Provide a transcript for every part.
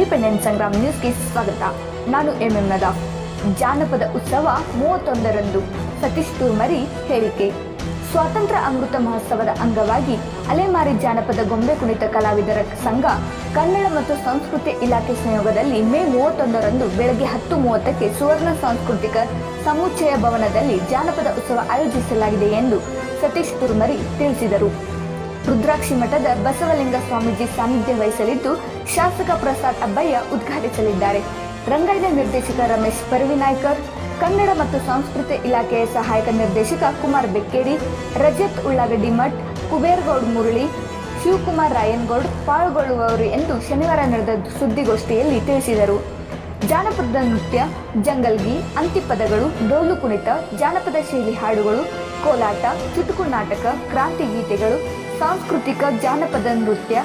Independent Sangram ನ್ಯೂಸ್ಗೆ ಸ್ವಾಗತ. ನಾನು ಎಂ ಎಂ ನದಾಫ್. ಜಾನಪದ ಉತ್ಸವ ಮೂವತ್ತೊಂದರಂದು. ಸತೀಶ್ ತೂರ್ಮರಿ ಹೇಳಿಕೆ. ಸ್ವಾತಂತ್ರ್ಯ ಅಮೃತ ಮಹೋತ್ಸವದ ಅಂಗವಾಗಿ ಅಲೆಮಾರಿ ಜಾನಪದ ಗೊಂಬೆ ಕುಣಿತ ಕಲಾವಿದರ ಸಂಘ, ಕನ್ನಡ ಮತ್ತು ಸಂಸ್ಕೃತಿ ಇಲಾಖೆ ಸಂಯೋಗದಲ್ಲಿ ಮೇ ಮೂವತ್ತೊಂದರಂದು ಬೆಳಗ್ಗೆ ಹತ್ತು ಮೂವತ್ತಕ್ಕೆ ಸುವರ್ಣ ಸಾಂಸ್ಕೃತಿಕ ಸಮುಚ್ಚಯ ಭವನದಲ್ಲಿ ಜಾನಪದ ಉತ್ಸವ ಆಯೋಜಿಸಲಾಗಿದೆ ಎಂದು ಸತೀಶ್ ತುರ್ಮರಿ ತಿಳಿಸಿದರು. ರುದ್ರಾಕ್ಷಿ ಮಠದ ಬಸವಲಿಂಗ ಸ್ವಾಮೀಜಿ ಸಾನ್ನಿಧ್ಯ ವಹಿಸಲಿದ್ದು ಶಾಸಕ ಪ್ರಸಾದ್ ಅಬ್ಬಯ್ಯ ಉದ್ಘಾಟಿಸಲಿದ್ದಾರೆ. ರಂಗಾಯಣ ನಿರ್ದೇಶಕ ರಮೇಶ್ ಪರವಿನಾಯ್ಕರ್, ಕನ್ನಡ ಮತ್ತು ಸಂಸ್ಕೃತಿ ಇಲಾಖೆಯ ಸಹಾಯಕ ನಿರ್ದೇಶಕ ಕುಮಾರ್ ಬೆಕ್ಕೇರಿ, ರಜತ್ ಉಳ್ಳಾಗಡ್ಡಿ ಮಠ್, ಕುಬೇರ್ಗೌಡ್ ಮುರಳಿ, ಶಿವಕುಮಾರ್ ರಾಯನ್ಗೌಡ್ ಪಾಲ್ಗೊಳ್ಳುವವರು ಎಂದು ಶನಿವಾರ ನಡೆದ ಸುದ್ದಿಗೋಷ್ಠಿಯಲ್ಲಿ ತಿಳಿಸಿದರು. ಜಾನಪದ ನೃತ್ಯ ಜಂಗಲ್ಗಿ ಅಂತಿಪದಗಳು, ಡೋಲು ಕುಣಿತ, ಜಾನಪದ ಶೈಲಿ ಹಾಡುಗಳು, ಕೋಲಾಟ, ಚುಟುಕು ನಾಟಕ, ಕ್ರಾಂತಿ ಗೀತೆಗಳು ಸಾಂಸ್ಕೃತಿಕ ಜಾನಪದ ನೃತ್ಯ.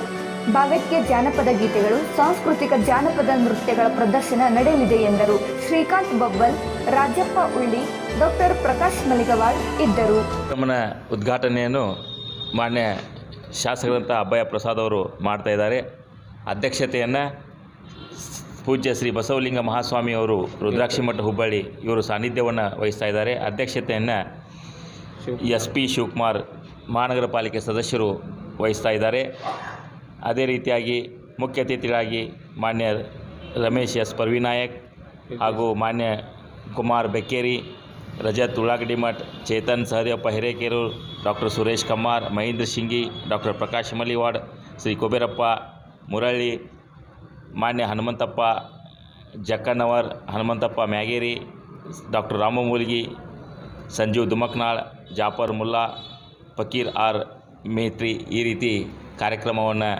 ಭಾಗಕ್ಕೆ ಜಾನಪದ ಗೀತೆಗಳು, ಸಾಂಸ್ಕೃತಿಕ ಜಾನಪದ ನೃತ್ಯಗಳ ಪ್ರದರ್ಶನ ನಡೆಯಲಿದೆ ಎಂದರು. ಶ್ರೀಕಾಂತ್ ಬಬ್ಬಲ್ ರಾಜಪ್ಪ ಉಳ್ಳಿ, ಡಾಕ್ಟರ್ ಪ್ರಕಾಶ್ ಮಲಿಗವಾಳ್ ಇದ್ದರು. ಕಾರ್ಯಕ್ರಮನ ಉದ್ಘಾಟನೆಯನ್ನು ಮಾನ್ಯ ಶಾಸಕರಂಥ ಅಭಯ ಪ್ರಸಾದ್ ಅವರು ಮಾಡ್ತಾ ಇದ್ದಾರೆ. ಅಧ್ಯಕ್ಷತೆಯನ್ನು ಪೂಜ್ಯ ಶ್ರೀ ಬಸವಲಿಂಗ ಮಹಾಸ್ವಾಮಿ ಅವರು, ರುದ್ರಾಕ್ಷಿ ಮಠ ಹುಬ್ಬಳ್ಳಿ ಇವರು ಸಾನ್ನಿಧ್ಯವನ್ನು ವಹಿಸ್ತಾ ಇದ್ದಾರೆ. ಅಧ್ಯಕ್ಷತೆಯನ್ನು ಎಸ್ ಪಿ ಶಿವಕುಮಾರ್ ಮಹಾನಗರ ಪಾಲಿಕೆ ಸದಸ್ಯರು ವಹಿಸ್ತಾ ಇದ್ದಾರೆ. ಅದೇ ರೀತಿಯಾಗಿ ಮುಖ್ಯ ಅತಿಥಿಗಳಾಗಿ ಮಾನ್ಯ ರಮೇಶ್ ಎಸ್ ಪರ್ವಿನಾಯಕ್ ಹಾಗೂ ಮಾನ್ಯ ಕುಮಾರ್ ಬೆಕ್ಕೇರಿ, ರಜತ್ ಉಳ್ಳಾಗಡ್ಡಿ ಮಠ್, ಚೇತನ್ ಸಹದೇವಪ್ಪ ಹಿರೇಕೆರೂರು, ಡಾಕ್ಟರ್ ಸುರೇಶ್ ಕಮ್ಮಾರ್, ಮಹೇಂದ್ರ ಶಿಂಗಿ, ಡಾಕ್ಟರ್ ಪ್ರಕಾಶ್ ಮಲಿವಾಡ್ ಶ್ರೀ ಕುಬೇರಪ್ಪ ಮುರಳಿ ಮಾನ್ಯ ಹನುಮಂತಪ್ಪ ಜಕ್ಕನವರ್, ಹನುಮಂತಪ್ಪ ಮ್ಯಾಗೇರಿ, ಡಾಕ್ಟರ್ ರಾಮಮೂಲ್ಗಿ, ಸಂಜೀವ್ ದುಮಕ್ನಾಳ್, ಜಾಫರ್ ಮುಲ್ಲಾ ಫಕೀರ್ ಆರ್ ಮೇತ್ರಿ ಈ ರೀತಿ ಕಾರ್ಯಕ್ರಮವನ್ನು,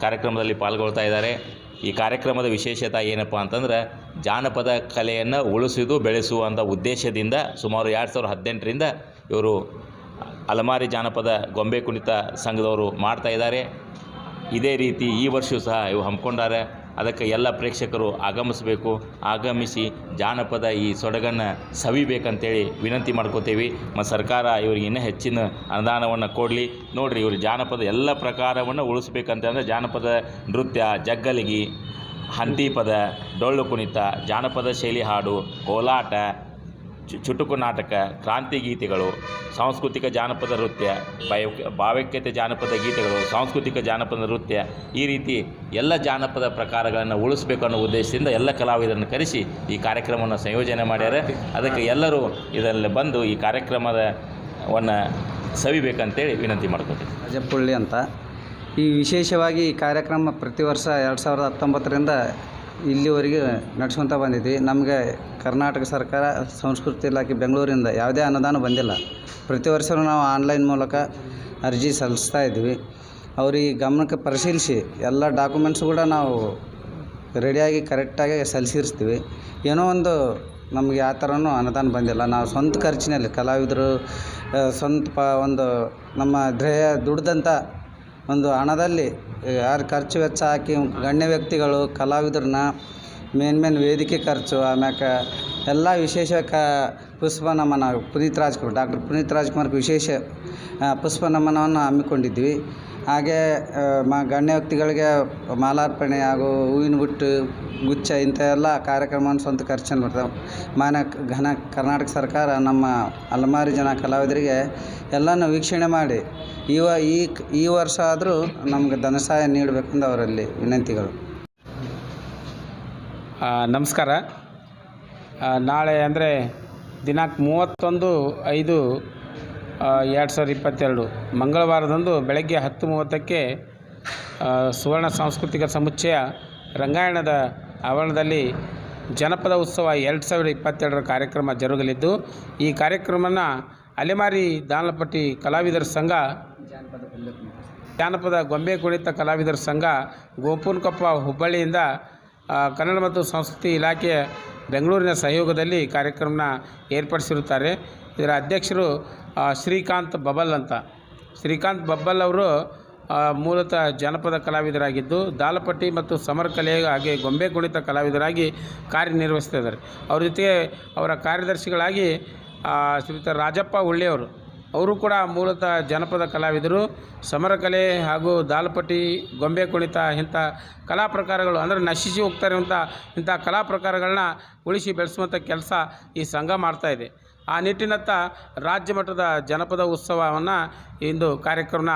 ಕಾರ್ಯಕ್ರಮದಲ್ಲಿ ಪಾಲ್ಗೊಳ್ತಾ ಇದ್ದಾರೆ. ಈ ಕಾರ್ಯಕ್ರಮದ ವಿಶೇಷತೆ ಏನಪ್ಪ ಅಂತಂದ್ರೆ, ಜಾನಪದ ಕಲೆಯನ್ನು ಉಳಿಸಿದು ಬೆಳೆಸುವಂಥ ಉದ್ದೇಶದಿಂದ ಸುಮಾರು ಎರಡು ಸಾವಿರದ ಹದಿನೆಂಟರಿಂದ ಇವರು ಅಲಮಾರಿ ಜಾನಪದ ಗೊಂಬೆ ಕುಣಿತ ಸಂಘದವರು ಮಾಡ್ತಾ ಇದ್ದಾರೆ. ಇದೇ ರೀತಿ ಈ ವರ್ಷವೂ ಸಹ ಇವು ಹಮ್ಮಿಕೊಂಡಾರೆ. ಅದಕ್ಕೆ ಎಲ್ಲ ಪ್ರೇಕ್ಷಕರು ಆಗಮಿಸಬೇಕು, ಆಗಮಿಸಿ ಜಾನಪದ ಈ ಸೊಡಗನ್ನು ಸವಿಬೇಕಂತೇಳಿ ವಿನಂತಿ ಮಾಡ್ಕೋತೀವಿ. ಮತ್ತು ಸರ್ಕಾರ ಇವರಿಗೆ ಇನ್ನೂ ಹೆಚ್ಚಿನ ಅನುದಾನವನ್ನು ಕೊಡಲಿ. ನೋಡಿರಿ ಇವರು ಜಾನಪದ ಎಲ್ಲ ಪ್ರಕಾರವನ್ನು ಉಳಿಸ್ಬೇಕಂತಂದರೆ ಜಾನಪದ ನೃತ್ಯ, ಜಗ್ಗಲಿಗಿ ಹಂತಿಪದ ಡೊಳ್ಳು ಕುಣಿತ, ಜಾನಪದ ಶೈಲಿ ಹಾಡು, ಕೋಲಾಟ ಚುಟುಕು ನಾಟಕ, ಕ್ರಾಂತಿ ಗೀತೆಗಳು, ಸಾಂಸ್ಕೃತಿಕ ಜಾನಪದ ನೃತ್ಯ ಬಯ ಭಾವೈಕ್ಯತೆ ಜಾನಪದ ಗೀತೆಗಳು, ಸಾಂಸ್ಕೃತಿಕ ಜಾನಪದ ನೃತ್ಯ ಈ ರೀತಿ ಎಲ್ಲ ಜಾನಪದ ಪ್ರಕಾರಗಳನ್ನು ಉಳಿಸಬೇಕು ಅನ್ನೋ ಉದ್ದೇಶದಿಂದ ಎಲ್ಲ ಕಲಾವಿದರನ್ನು ಕರೆಸಿ ಈ ಕಾರ್ಯಕ್ರಮವನ್ನು ಸಂಯೋಜನೆ ಮಾಡ್ಯಾರ. ಅದಕ್ಕೆ ಎಲ್ಲರೂ ಇದರಲ್ಲಿ ಬಂದು ಈ ಕಾರ್ಯಕ್ರಮದ ಕಾರ್ಯಕ್ರಮದವನ್ನು ಸವಿಬೇಕಂತೇಳಿ ವಿನಂತಿ ಮಾಡ್ಕೊತೀವಿ ರಾಜಪುಳ್ಳಿ ಅಂತ. ಈ ವಿಶೇಷವಾಗಿ ಈ ಕಾರ್ಯಕ್ರಮ ಪ್ರತಿ ವರ್ಷ ಎರಡು ಸಾವಿರದ ಹತ್ತೊಂಬತ್ತರಿಂದ ಇಲ್ಲಿವರೆಗೆ ನಡೆಸ್ಕೊತ ಬಂದಿದ್ವಿ ನಮಗೆ ಕರ್ನಾಟಕ ಸರ್ಕಾರ, ಸಂಸ್ಕೃತಿ ಇಲಾಖೆ ಬೆಂಗಳೂರಿಂದ ಯಾವುದೇ ಅನುದಾನ ಬಂದಿಲ್ಲ. ಪ್ರತಿ ವರ್ಷವೂ ನಾವು ಆನ್ಲೈನ್ ಮೂಲಕ ಅರ್ಜಿ ಸಲ್ಲಿಸ್ತಾ ಇದ್ವಿ ಅವ್ರಿಗೆ ಗಮನಕ್ಕೆ ಪರಿಶೀಲಿಸಿ ಎಲ್ಲ ಡಾಕ್ಯುಮೆಂಟ್ಸ್ ಕೂಡ ನಾವು ರೆಡಿಯಾಗಿ, ಕರೆಕ್ಟಾಗಿ ಸಲ್ಲಿಸಿರ್ತೀವಿ ಏನೋ ಒಂದು ನಮಗೆ ಆ ಥರನೂ ಅನುದಾನ ಬಂದಿಲ್ಲ. ನಾವು ಸ್ವಂತ ಖರ್ಚಿನಲ್ಲಿ, ಕಲಾವಿದರು, ಸ್ವಂತ ಪ ಒಂದು ನಮ್ಮ ಧ್ಯೇಯ ದುಡ್ದಂಥ ಒಂದು ಹಣದಲ್ಲಿ ಯಾರು ಖರ್ಚು ವೆಚ್ಚ ಹಾಕಿ ಗಣ್ಯ ವ್ಯಕ್ತಿಗಳು, ಕಲಾವಿದ್ರನ್ನ ಮೇನ್ ಮೇನ್ ವೇದಿಕೆ ಖರ್ಚು, ಆಮ್ಯಾಕೆ ಎಲ್ಲ ವಿಶೇಷ ಕ ಪುಷ್ಪ ನಮನ ಪುನೀತ್ ರಾಜ್ಕುಮಾರ್, ಡಾಕ್ಟರ್ ಪುನೀತ್ ರಾಜ್ಕುಮಾರ್ಗೆ ವಿಶೇಷ ಪುಷ್ಪ ನಮನವನ್ನು ಹಮ್ಮಿಕೊಂಡಿದ್ವಿ. ಹಾಗೆ ಮ, ಗಣ್ಯ ವ್ಯಕ್ತಿಗಳಿಗೆ ಮಾಲಾರ್ಪಣೆ ಹಾಗೂ ಹೂವಿನ ಬುಟ್ಟು, ಗುಚ್ಛ ಇಂಥ ಎಲ್ಲ ಕಾರ್ಯಕ್ರಮವನ್ನು ಸ್ವಂತ ಖರ್ಚನ್ನು ಮಾಡ್ತಾವೆ. ಮಾನ ಘನ ಕರ್ನಾಟಕ ಸರ್ಕಾರ ನಮ್ಮ ಅಲ್ಮಾರಿ ಜನ ಕಲಾವಿದರಿಗೆ ಎಲ್ಲನೂ ವೀಕ್ಷಣೆ ಮಾಡಿ ಈ ಈ ಈ ವರ್ಷ ಆದರೂ ನಮಗೆ ಧನ ಸಹಾಯ ನೀಡಬೇಕೆಂದು ಅವರಲ್ಲಿ ವಿನಂತಿಗಳು. ನಮಸ್ಕಾರ. ನಾಳೆ ಅಂದರೆ ದಿನಾಂಕ ಮೂವತ್ತೊಂದು ಐದು ಎರಡು ಸಾವಿರದ ಇಪ್ಪತ್ತೆರಡು. ಮಂಗಳವಾರದಂದು ಬೆಳಗ್ಗೆ ಹತ್ತು ಮೂವತ್ತಕ್ಕೆ ಸುವರ್ಣ ಸಾಂಸ್ಕೃತಿಕ ಸಮುಚ್ಚಯ ರಂಗಾಯಣದ ಆವರಣದಲ್ಲಿ ಜನಪದ ಉತ್ಸವ ಎರಡು ಸಾವಿರದ ಇಪ್ಪತ್ತೆರಡರ ಕಾರ್ಯಕ್ರಮ ಜರುಗಲಿದ್ದು, ಈ ಕಾರ್ಯಕ್ರಮನ ಅಲೆಮಾರಿ ದಾನಪಟ್ಟಿ ಕಲಾವಿದರ ಸಂಘ ಜಾನಪದ ಗೊಂಬೆ ಕುಣಿತ ಕಲಾವಿದರ ಸಂಘ ಗೋಪುನ್ಕೊಪ್ಪ ಹುಬ್ಬಳ್ಳಿಯಿಂದ ಕನ್ನಡ ಮತ್ತು ಸಂಸ್ಕೃತಿ ಇಲಾಖೆ ಬೆಂಗಳೂರಿನ ಸಹಯೋಗದಲ್ಲಿ ಕಾರ್ಯಕ್ರಮನ ಏರ್ಪಡಿಸಿರುತ್ತಾರೆ. ಇದರ ಅಧ್ಯಕ್ಷರು ಶ್ರೀಕಾಂತ್ ಬಬಲ್ ಅಂತ. ಶ್ರೀಕಾಂತ್ ಬಬ್ಬಲ್ ಅವರು ಮೂಲತಃ ಜಾನಪದ ಕಲಾವಿದರಾಗಿದ್ದು, ದಾಲಪಟ್ಟಿ ಮತ್ತು ಸಮರಕಲೆ ಹಾಗೆ ಗೊಂಬೆ ಕುಣಿತ ಕಲಾವಿದರಾಗಿ ಕಾರ್ಯನಿರ್ವಹಿಸ್ತಾ ಇದ್ದಾರೆ. ಅವ್ರ ಜೊತೆಗೆ ಅವರ ಕಾರ್ಯದರ್ಶಿಗಳಾಗಿ ಶ್ರೀಯುತ ರಾಜಪ್ಪ ಉಳ್ಳಿಯವರು ಅವರು ಕೂಡ ಮೂಲತಃ ಜನಪದ ಕಲಾವಿದರು. ಸಮರಕಲೆ ಹಾಗೂ ದಾಲ್ಪಟ್ಟಿ, ಗೊಂಬೆ ಕುಣಿತ ಇಂಥ ಕಲಾ ಪ್ರಕಾರಗಳು ಅಂದರೆ ನಶಿಸಿ ಹೋಗ್ತಾ ಇರುವಂಥ ಇಂಥ ಕಲಾ ಪ್ರಕಾರಗಳನ್ನ ಉಳಿಸಿ ಬೆಳೆಸುವಂಥ ಕೆಲಸ ಈ ಸಂಘ ಮಾಡ್ತಾಯಿದೆ ಆ ನಿಟ್ಟಿನತ್ತ ರಾಜ್ಯ ಮಟ್ಟದ ಜನಪದ ಉತ್ಸವವನ್ನು ಇಂದು ಕಾರ್ಯಕ್ರಮನ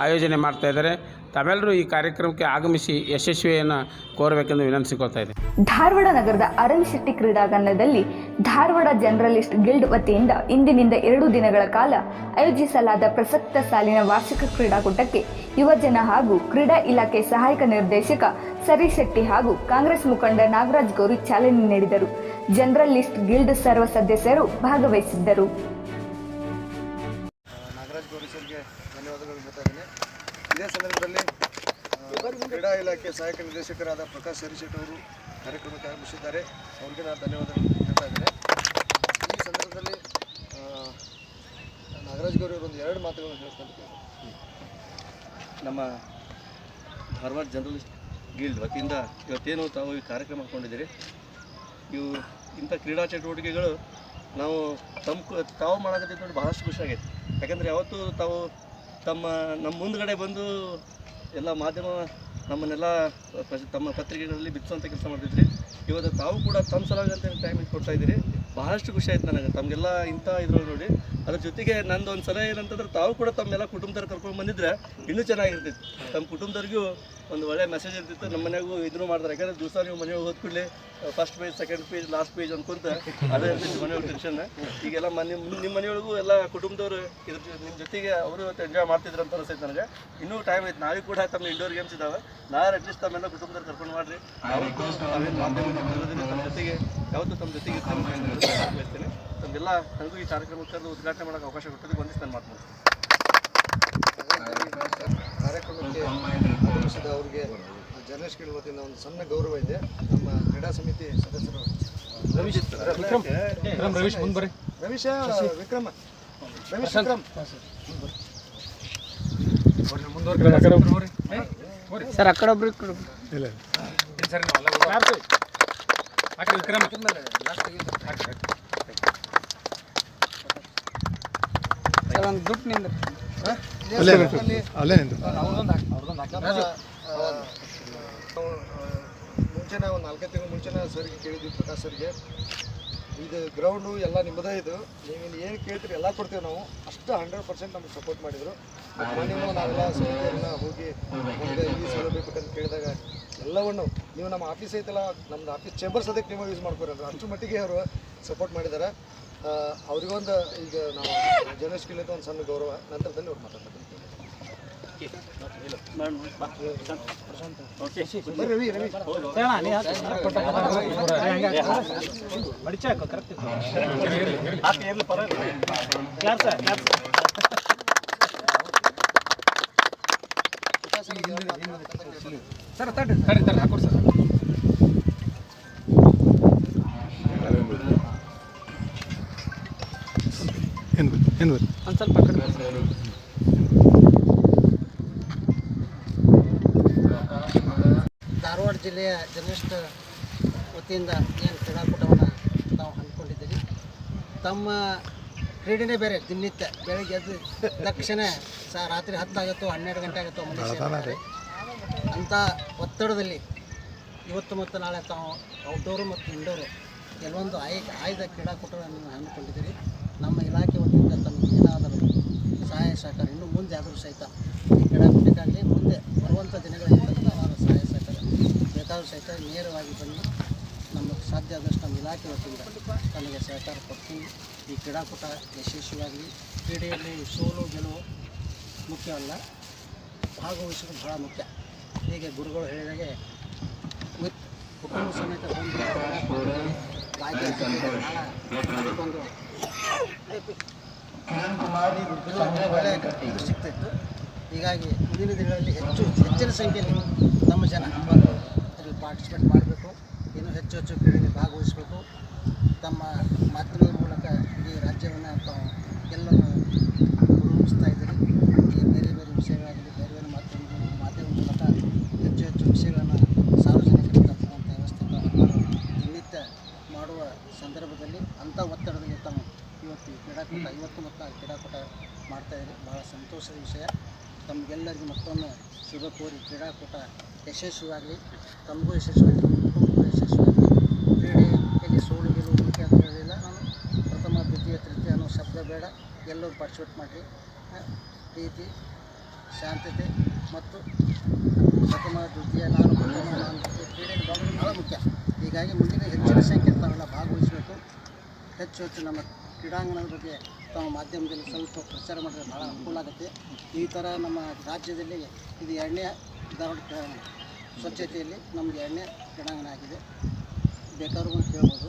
ಆಯೋಜನೆ ಮಾಡ್ತಾ ಇದ್ದಾರೆ. ತಾವೆಲ್ಲರೂ ಈ ಕಾರ್ಯಕ್ರಮಕ್ಕೆ ಆಗಮಿಸಿ ಯಶಸ್ವಿಯನ್ನು ಕೋರಬೇಕೆಂದು ವಿನಂತಿಸಿಕೊಳ್ತಾ ಇದೆ ಧಾರವಾಡ ನಗರದ ಅರುಣ್ ಶೆಟ್ಟಿ ಕ್ರೀಡಾಂಗಣದಲ್ಲಿ ಧಾರವಾಡ ಜರ್ನಲಿಸ್ಟ್ ಗಿಲ್ಡ್ ವತಿಯಿಂದ ಇಂದಿನಿಂದ ಎರಡು ದಿನಗಳ ಕಾಲ ಆಯೋಜಿಸಲಾದ ಪ್ರಸಕ್ತ ಸಾಲಿನ ವಾರ್ಷಿಕ ಕ್ರೀಡಾಕೂಟಕ್ಕೆ ಯುವಜನ ಹಾಗೂ ಕ್ರೀಡಾ ಇಲಾಖೆ ಸಹಾಯಕ ನಿರ್ದೇಶಕ ಸರಿ ಶೆಟ್ಟಿ ಹಾಗೂ ಕಾಂಗ್ರೆಸ್ ಮುಖಂಡ ನಾಗರಾಜ್ ಗೌರಿ ಚಾಲನೆ ನೀಡಿದರು. ಜನರಲ್ ಲಿಸ್ಟ್ ಗಿಲ್ಡ್ ಸರ್ವ ಸದಸ್ಯರು ಭಾಗವಹಿಸಿದ್ದರು. ನಾಗರಾಜ್ ಗೌರಿ ಸರ್ಗೆ ಧನ್ಯವಾದಗಳು ಹೇಳ್ತಾ ಇದ್ದೀನಿ. ಇದೇ ಸಂದರ್ಭದಲ್ಲಿ ಕ್ರೀಡಾ ಇಲಾಖೆ ಸಹಾಯಕ ನಿರ್ದೇಶಕರಾದ ಪ್ರಕಾಶ್ ಸರಿಶೆಟ್ಟಿ ಅವರು ಕಾರ್ಯಕ್ರಮಕ್ಕೆ ಆಗಮಿಸಿದ್ದಾರೆ. ಅವರಿಗೆ ನಾನು ಧನ್ಯವಾದಗಳು ಹೇಳ್ತಾ ಇದ್ದೇನೆ. ಈ ಸಂದರ್ಭದಲ್ಲಿ ನಾಗರಾಜ್ ಗೌರಿ ಅವರು ಒಂದು ಎರಡು ಮಾತುಗಳನ್ನು ಹೇಳ್ಕೊಂಡು ನಮ್ಮ ಧಾರವಾಡ ಜರ್ನಲಿಸ್ಟ್ ಗಿಲ್ಡ್ ವತಿಯಿಂದ ಇವತ್ತೇನು ತಾವು ಈ ಕಾರ್ಯಕ್ರಮ ಹಾಕ್ಕೊಂಡಿದ್ದೀರಿ ಇವು ಇಂಥ ಕ್ರೀಡಾ ಚಟುವಟಿಕೆಗಳು ನಾವು ತಮ್ಮ ತಾವು ಮಾಡಕತ್ತಿದ್ದು ನೋಡಿ ಭಾಳಷ್ಟು ಖುಷಿಯಾಗೈತೆ ಯಾಕಂದರೆ ಯಾವತ್ತೂ ತಾವು ತಮ್ಮ ನಮ್ಮ ಮುಂದ್ಗಡೆ ಬಂದು ಎಲ್ಲ ಮಾಧ್ಯಮ ನಮ್ಮನ್ನೆಲ್ಲ ತಮ್ಮ ಪತ್ರಿಕೆಗಳಲ್ಲಿ ಬಿಚ್ಚುವಂಥ ಕೆಲಸ ಮಾಡ್ತಿದ್ರಿ. ಇವತ್ತು ತಾವು ಕೂಡ ತಮ್ಮ ಸಲುವಾಗಿ ಅಂತ ಟೈಮ್ ಕೊಡ್ತಾ ಇದ್ದೀರಿ. ಬಹಳಷ್ಟು ಖುಷಿ ಆಯ್ತು ನನಗೆ. ತಮಗೆಲ್ಲ ಇಂಥ ಇದ್ರೊಳಗೆ ನೋಡಿ. ಅದ್ರ ಜೊತೆಗೆ ನಂದು ಒಂದು ಸಲ ಏನಂತಂದ್ರೆ ತಾವು ಕೂಡ ತಮ್ಮೆಲ್ಲ ಕುಟುಂಬದವ್ರು ಕರ್ಕೊಂಡು ಬಂದಿದ್ರೆ ಇನ್ನೂ ಚೆನ್ನಾಗಿರ್ತಿತ್ತು. ತಮ್ಮ ಕುಟುಂಬದವ್ರಿಗೂ ಒಂದು ಒಳ್ಳೆ ಮೆಸೇಜ್ ಇರ್ತಿತ್ತು. ನಮ್ಮ ಮನೆಗೂ ಇದನ್ನು ಮಾಡ್ತಾರೆ. ಯಾಕಂದ್ರೆ ದಿವಸ ನೀವು ಮನೆ ಹೋದ ಕೂಡಲೇ first page second page last page ಅನ್ಕೊಂತ ಅದೇ ಇರ್ತಿತ್ತು ಮನೆಯೊಳಗೆ ಟೆನ್ಷನ್ ಈಗೆಲ್ಲ ಮನೆ ನಿಮ್ಮ ಮನೆಯೊಳಗೂ ಎಲ್ಲ ಕುಟುಂಬದವರು ಇದ್ರ ನಿಮ್ಮ ಜೊತೆಗೆ ಅವರು ಎಂಜಾಯ್ ಮಾಡ್ತಿದ್ರು ಅಂತ ಅನಿಸ್ತೈತೆ ನನಗೆ. ಇನ್ನೂ ಟೈಮ್ ಐತೆ ನಾವೇ ಕೂಡ ತಮ್ಮ ಇಂಡೋರ್ ಗೇಮ್ಸ್ ಇದಾವೆ. ನಾಳೆ ಅಟ್ಲೀಸ್ಟ್ ತಮ್ಮೆಲ್ಲ ಕುಟುಂಬದಲ್ಲಿ ಕರ್ಕೊಂಡು ಮಾಡ್ರಿ. ತಮ್ಮ ಜೊತೆಗೆ ಯಾವತ್ತೂ ತಮ್ಮ ಜೊತೆಗೆ ತಮ್ಮೆಲ್ಲ ನನಗೂ ಈ ಕಾರ್ಯಕ್ರಮಕ್ಕೆ ಕರೆದು ಉದ್ಘಾಟನೆ ಮಾಡೋಕೆ ಅವಕಾಶ ಕೊಟ್ಟದ್ದು ಒಂದಿಷ್ಟು ನಾನು ಮಾತು ಕಾರ್ಯಕ್ರಮಕ್ಕೆ ಆಗಮಿಸಿದ ಅವರಿಗೆ ಜರ್ನಲಿಸ್ಟ್ ಗಿಲ್ಡ್ ವತಿಯಿಂದ ಒಂದು ಸಣ್ಣ ಗೌರವ ಇದೆ. ನಮ್ಮ ಕ್ರೀಡಾ ಸಮಿತಿ ಸದಸ್ಯರು. ರವೀಶ್ ರವೀಶ ವಿಕ್ರಮ. ರವೀಶ್ ವಿಕ್ರಮ್. ಸರ್ ಆ ಕಡೆ ಒಬ್ರು ಈ ಕಡೆ ಸರ್ ಒಂದು ದುಡ್ಡು ನಿಂದ. ಮುಂಚೆನೇ ಒಂದು ನಾಲ್ಕೈದು ತಿಂಗಳು ಮುಂಚೆನೇ ಸರ್ಗೆ ಕೇಳಿದ್ವಿ ಪ್ರಕಾಶ್ ಸರ್ಗೆ. ಇದು ಗ್ರೌಂಡು ಎಲ್ಲ ನಿಮ್ಮದೇ ಇದು. ನೀವು ಏನು ಕೇಳ್ತೀರಿ ಎಲ್ಲ ಕೊಡ್ತೀವಿ ನಾವು. ಅಷ್ಟು ಹಂಡ್ರೆಡ್ ಪರ್ಸೆಂಟ್ ನಮ್ಗೆ ಸಪೋರ್ಟ್ ಮಾಡಿದರು. ಮನೆಯೂ ನಾವೆಲ್ಲ ಸೌಲಭ್ಯಗಳನ್ನ ಹೋಗಿ ಮುಂದೆ ಈ ಸೌಲಭ್ಯ ಬೇಕಂತ ಕೇಳಿದಾಗ ಎಲ್ಲವನ್ನು ನೀವು ನಮ್ಮ ಆಫೀಸ್ ಐತಲ್ಲ, ನಮ್ದು ಆಫೀಸ್ ಚೇಂಬರ್ಸ್ ಅದಕ್ಕೆ ನೀವು ಯೂಸ್ ಮಾಡ್ಕೊರಿ ಅಂದ್ರೆ ಅಷ್ಟು ಮಟ್ಟಿಗೆ ಅವರು ಸಪೋರ್ಟ್ ಮಾಡಿದ್ದಾರೆ. ಅವರಿಗೊಂದು ಈಗ ನಾವು ಜರ್ನಲಿಸ್ಟ್ ಗಿಲ್ಲಿಂದ ಒಂದು ಸಣ್ಣ ಗೌರವ. ನಂತರದಲ್ಲಿ ಅವ್ರು ಮಾತಾಡ್ತಾರೆ. ಬರ್ರಿ ರವಿ ರವಿ ಒಂದು ಸ್ವಲ್ಪ ಆ ಕಡೆ ಧಾರವಾಡ ಜಿಲ್ಲೆಯ ಜರ್ನಲಿಸ್ಟ್ ವತಿಯಿಂದ ಏನು ಕ್ರೀಡಾಕೂಟವನ್ನು ನಾವು ಹಮ್ಮಿಕೊಂಡಿದ್ದೀವಿ. ತಮ್ಮ ಕ್ರೀಡೆನೇ ಬೇರೆ ದಿನನಿತ್ಯ. ಬೆಳಗ್ಗೆ ಎದ್ದು ತಕ್ಷಣ ಸಹ ರಾತ್ರಿ ಹತ್ತಾಗುತ್ತೋ ಹನ್ನೆರಡು ಗಂಟೆ ಆಗುತ್ತೋ ಮನೆ ಅಂಥ ಒತ್ತಡದಲ್ಲಿ ಇವತ್ತು ಮತ್ತು ನಾಳೆ ತಾವು ಔಟ್ಡೋರು ಮತ್ತು ಇಂಡೋರು ಕೆಲವೊಂದು ಆಯ್ ಆಯ್ದ ಕ್ರೀಡಾಕೂಟಗಳನ್ನು ಹಮ್ಮಿಕೊಂಡಿದ್ದೀರಿ ನಮ್ಮ ಇಲಾಖೆ ವತಿಯಿಂದ ತಮಗೆ ಏನಾದರೂ ಸಹಾಯ ಸಹಕಾರ ಇನ್ನು ಮುಂದೆ ಆದರೂ ಸಹಿತ ಈ ಕ್ರೀಡಾಕೂಟಕ್ಕಾಗಲಿ ಮುಂದೆ ಬರುವಂಥ ದಿನಗಳಲ್ಲಿ ನಾನು ಸಹಾಯ ಸಹಕಾರ ಬೇಕಾದರೂ ಸಹಿತ ನೇರವಾಗಿ ಬಂದು ನಮಗೆ ಸಾಧ್ಯ ಆದಷ್ಟು ನಮ್ಮ ಇಲಾಖೆ ವತಿಯಿಂದ ನಮಗೆ ಸಹಕಾರ ಕೊಡ್ತೀನಿ ಈ ಕ್ರೀಡಾಕೂಟ ಯಶಸ್ವಿಯಾಗಲಿ. ಕ್ರೀಡೆಯಲ್ಲಿ ಸೋಲು ಗೆಲುವು ಮುಖ್ಯವಲ್ಲ ಭಾಗವಹಿಸೋದು ಬಹಳ ಮುಖ್ಯ. ಹೀಗೆ ಗುರುಗಳು ಹೇಳಿದಾಗೆ ವಿತ್ ಕುಟುಂಬ ಸಮೇತ ಬಂದು ಅದಕ್ಕೊಂದು ಒಳ್ಳೆಯ ಇದು ಸಿಗ್ತಾಯಿತ್ತು ಹೀಗಾಗಿ ಮುಂದಿನ ದಿನಗಳಲ್ಲಿ ಹೆಚ್ಚು, ಹೆಚ್ಚಿನ ಸಂಖ್ಯೆಯಲ್ಲಿ ನಮ್ಮ ಜನ ಪಾರ್ಟಿಸಿಪೇಟ್ ಮಾಡಬೇಕು. ಇನ್ನೂ ಹೆಚ್ಚು ಹೆಚ್ಚು ಕ್ರೀಡೆಯಲ್ಲಿ ಭಾಗವಹಿಸಬೇಕು. ತಮ್ಮ ಮಾಧ್ಯಮದ ಮೂಲಕ ಈ ರಾಜ್ಯವನ್ನು ತಾವು ಎಲ್ಲರೂ ರೂಪಿಸ್ತಾ ಇದ್ದೀರಿ. ಈ ಬೇರೆ ಬೇರೆ ವಿಷಯಗಳಾಗಲಿ, ಬೇರೆ ಬೇರೆ ಮಾಧ್ಯಮ ಮಾಧ್ಯಮದ ಮೂಲಕ ಹೆಚ್ಚು ಹೆಚ್ಚು ವಿಷಯಗಳನ್ನು ಸಾರ್ವಜನಿಕರಿಗೆ ತಲುಪುವಂಥ ವ್ಯವಸ್ಥೆ ದಿನನಿತ್ಯ ಮಾಡುವ ಸಂದರ್ಭದಲ್ಲಿ ಅಂಥ ಒತ್ತಡದಲ್ಲಿ ತಾವು ಇವತ್ತು ಕ್ರೀಡಾಕೂಟ, ಇವತ್ತು ಮತ್ತು ಕ್ರೀಡಾಕೂಟ ಮಾಡ್ತಾಯಿದ್ದೀರಿ ಭಾಳ ಸಂತೋಷದ ವಿಷಯ. ತಮಗೆಲ್ಲರಿಗೂ ಮತ್ತೊಮ್ಮೆ ಶುಭ ಕೋರಿ ಕ್ರೀಡಾಕೂಟ ಯಶಸ್ವಿಯಾಗಲಿ, ತಮಗೂ ಯಶಸ್ವಿಯಾಗಲಿ ಕುಟುಂಬಕ್ಕೂ ಯಶಸ್ವಿಯಾಗಲಿ. ಕ್ರೀಡೆಯಲ್ಲಿ ಸೋಲು ಗೆಲುವು ಮುಖ್ಯ ಅಂತ ಹೇಳಿಲ್ಲ ನಾನು. ಪ್ರಥಮ, ದ್ವಿತೀಯ, ತೃತೀಯ ಅನ್ನೋ ಶಬ್ದ ಬೇಡ. ಎಲ್ಲರೂ ಪಾರ್ಟಿಸಿಪೇಟ್ ಮಾಡಿರಿ. ಪ್ರೀತಿ, ಶಾಂತತೆ ಮತ್ತು ಪ್ರಥಮ, ದ್ವಿತೀಯ, ನಾನು ಪ್ರಥಮ, ನಾನು ಕ್ರೀಡೆಯಲ್ಲಿ ಭಾಳ ಮುಖ್ಯ. ಹೀಗಾಗಿ ಮುಂದಿನ ಹೆಚ್ಚಿನ ಸಂಖ್ಯೆ ತಾವೆಲ್ಲ ಭಾಗವಹಿಸಬೇಕು. ಹೆಚ್ಚು ಹೆಚ್ಚು ನಮ್ಮ ಕ್ರೀಡಾಂಗಣದ ಬಗ್ಗೆ ತಮ್ಮ ಮಾಧ್ಯಮದಲ್ಲಿ ಸ್ವಲ್ಪ ಪ್ರಚಾರ ಮಾಡಿದ್ರೆ ಭಾಳ ಅನುಕೂಲ ಆಗುತ್ತೆ. ಈ ಥರ ನಮ್ಮ ರಾಜ್ಯದಲ್ಲಿ ಇದು ಎರಡನೇ ಧಾರವಾಡ ಸ್ವಚ್ಛತೆಯಲ್ಲಿ ನಮಗೆ ಎಣ್ಣೆ ಕ್ರೀಡಾಂಗಣ ಆಗಿದೆ. ಬೇಕಾದ್ರೂ ಕೇಳ್ಬೋದು.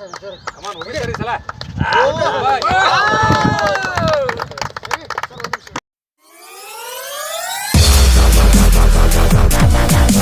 Come on, we'll get it, Salah.